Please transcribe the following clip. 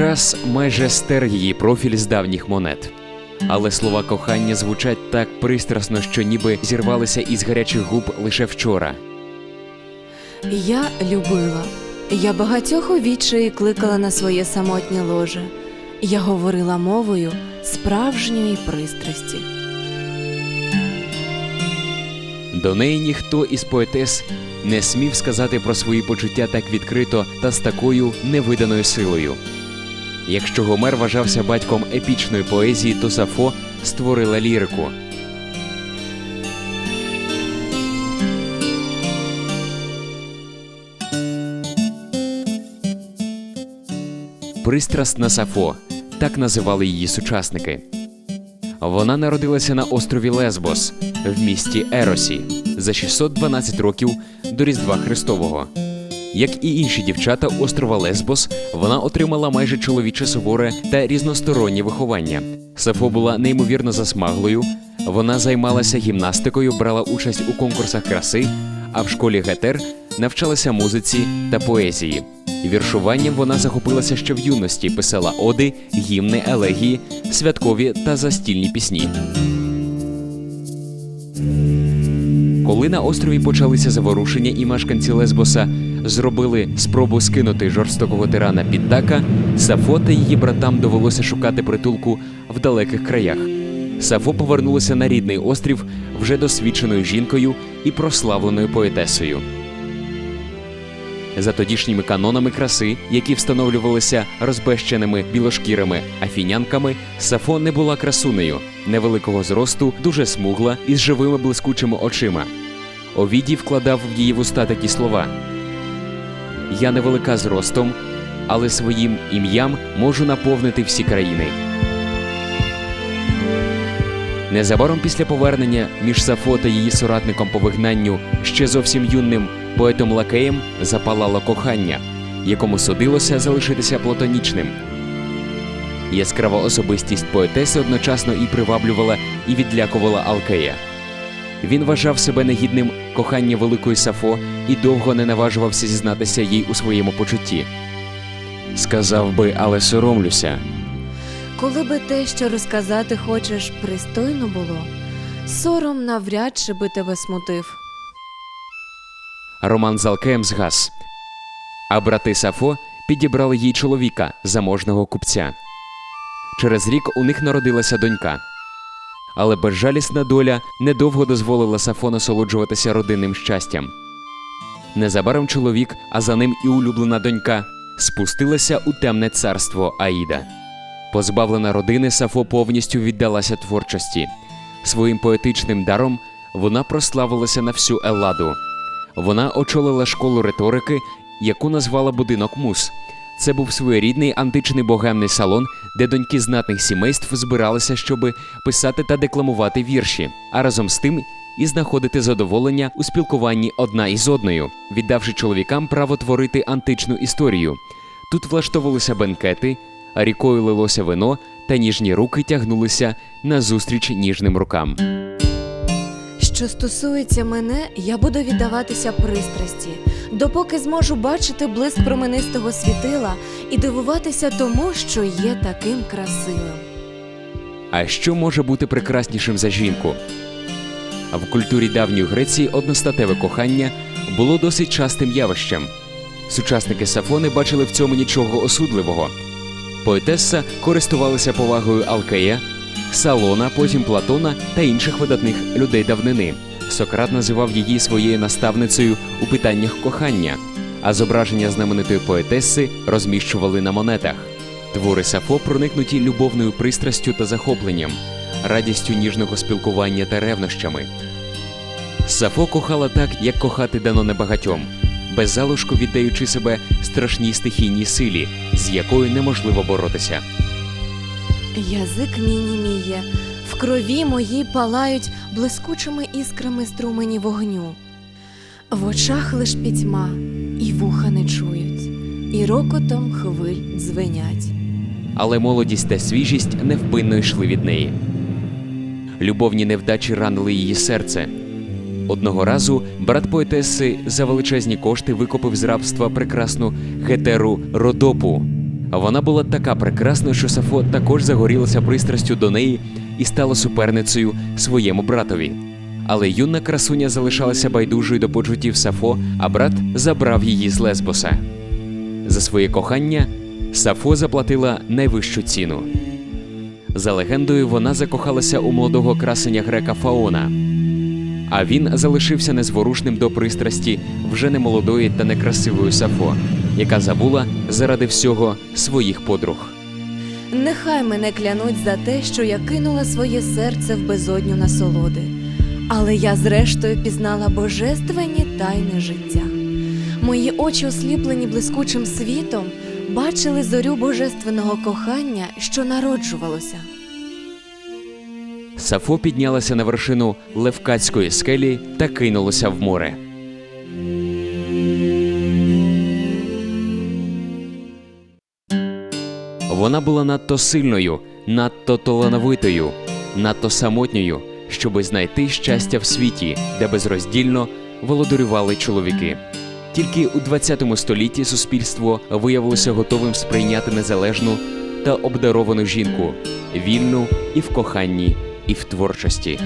Час майже стер її профіль з давніх монет. Але слова кохання звучать так пристрасно, що ніби зірвалися із гарячих губ лише вчора. Я любила. Я багатьох у відчаї кликала на своє самотнє ложе. Я говорила мовою справжньої пристрасті. До неї ніхто із поетес не смів сказати про свої почуття так відкрито та з такою невиданою силою. Якщо Гомер вважався батьком епічної поезії, то Сафо створила лірику. Пристрасна Сафо так називали її сучасники. Вона народилася на острові Лесбос в місті Еросі за 612 років до Різдва Христового. Як і інші дівчата острова Лесбос, вона отримала майже чоловіче суворе та різностороннє виховання. Сафо була неймовірно засмаглою. Вона займалася гімнастикою, брала участь у конкурсах краси, а в школі Гетер навчалася музиці та поезії. Віршуванням вона захопилася ще в юності, писала оди, гімни, елегії, святкові та застільні пісні. Коли на острові почалися заворушення і мешканці Лесбоса зробили спробу скинути жорстокого тирана Піддака, Сафо та її братам довелося шукати притулку в далеких краях. Сафо повернулася на рідний острів вже досвідченою жінкою і прославленою поетесою. За тодішніми канонами краси, які встановлювалися розбещеними білошкірими афінянками, Сафо не була красунею, невеликого зросту, дуже смугла із живими блискучими очима. Овідій вкладав в її вуста такі слова: Я невелика зростом, але своїм ім'ям можу наповнити всі країни. Незабаром після повернення між Сафо та її соратником по вигнанню ще зовсім юним поетом Лакеєм запалало кохання, якому судилося залишитися платонічним. Яскрава особистість поетеси одночасно і приваблювала, і відлякувала Алкея. Він вважав себе негідним кохання великої Сафо і довго не наважувався зізнатися їй у своєму почутті. Сказав би, але соромлюся. Коли би те, що розказати хочеш, пристойно було, сором навряд чи би тебе смутив. Роман з Алкеєм згас, а брати Сафо підібрали їй чоловіка, заможного купця. Через рік у них народилася донька. Але безжалісна доля недовго дозволила Сафо насолоджуватися родинним щастям. Незабаром чоловік, а за ним і улюблена донька, спустилася у темне царство Аїда. Позбавлена родини, Сафо повністю віддалася творчості. Своїм поетичним даром вона прославилася на всю Елладу. Вона очолила школу риторики, яку назвала будинок Мус. Це був своєрідний античний богемний салон, де доньки знатних сімейств збиралися, щоби писати та декламувати вірші, а разом з тим і знаходити задоволення у спілкуванні одна із одною, віддавши чоловікам право творити античну історію. Тут влаштовувалися бенкети, а рікою лилося вино, та ніжні руки тягнулися назустріч ніжним рукам. Що стосується мене, я буду віддаватися пристрасті, допоки зможу бачити блиск променистого світила і дивуватися тому, що є таким красивим. А що може бути прекраснішим за жінку? В культурі давньої Греції одностатеве кохання було досить частим явищем. Сучасники Сафо не бачили в цьому нічого осудливого. Поетеса користувалася повагою Алкея, Салона, потім Платона та інших видатних людей давнини. Сократ називав її своєю наставницею у питаннях кохання, а зображення знаменитої поетеси розміщували на монетах. Твори Сафо проникнуті любовною пристрастю та захопленням, радістю ніжного спілкування та ревнощами. Сафо кохала так, як кохати дано небагатьом, без залишку віддаючи себе страшній стихійній силі, з якою неможливо боротися. Язик мій німіє, в крові моїй палають блискучими іскрами струмені вогню. В очах лиш пітьма, і вуха не чують, і рокотом хвиль дзвенять. але молодість та свіжість невпинно йшли від неї. Любовні невдачі ранили її серце. Одного разу брат поетеси за величезні кошти викупив з рабства прекрасну гетеру Родопу. Вона була така прекрасна, що Сафо також загорілася пристрастю до неї і стала суперницею своєму братові. Але юна красуня залишалася байдужою до почуттів Сафо, а брат забрав її з Лесбоса. За своє кохання Сафо заплатила найвищу ціну. За легендою, вона закохалася у молодого красеня грека Фаона, а він залишився незворушним до пристрасті вже немолодої та некрасивої Сафо, яка забула заради всього своїх подруг. Нехай мене клянуть за те, що я кинула своє серце в безодню насолоди, але я зрештою пізнала божественні тайни життя. Мої очі, осліплені блискучим світом, бачили зорю божественного кохання, що народжувалося. Сафо піднялася на вершину Левкацької скелі та кинулася в море. Вона була надто сильною, надто талановитою, надто самотньою, щоби знайти щастя в світі, де безроздільно володарювали чоловіки. Тільки у 20 столітті суспільство виявилося готовим сприйняти незалежну та обдаровану жінку, вільну і в коханні, і в творчості.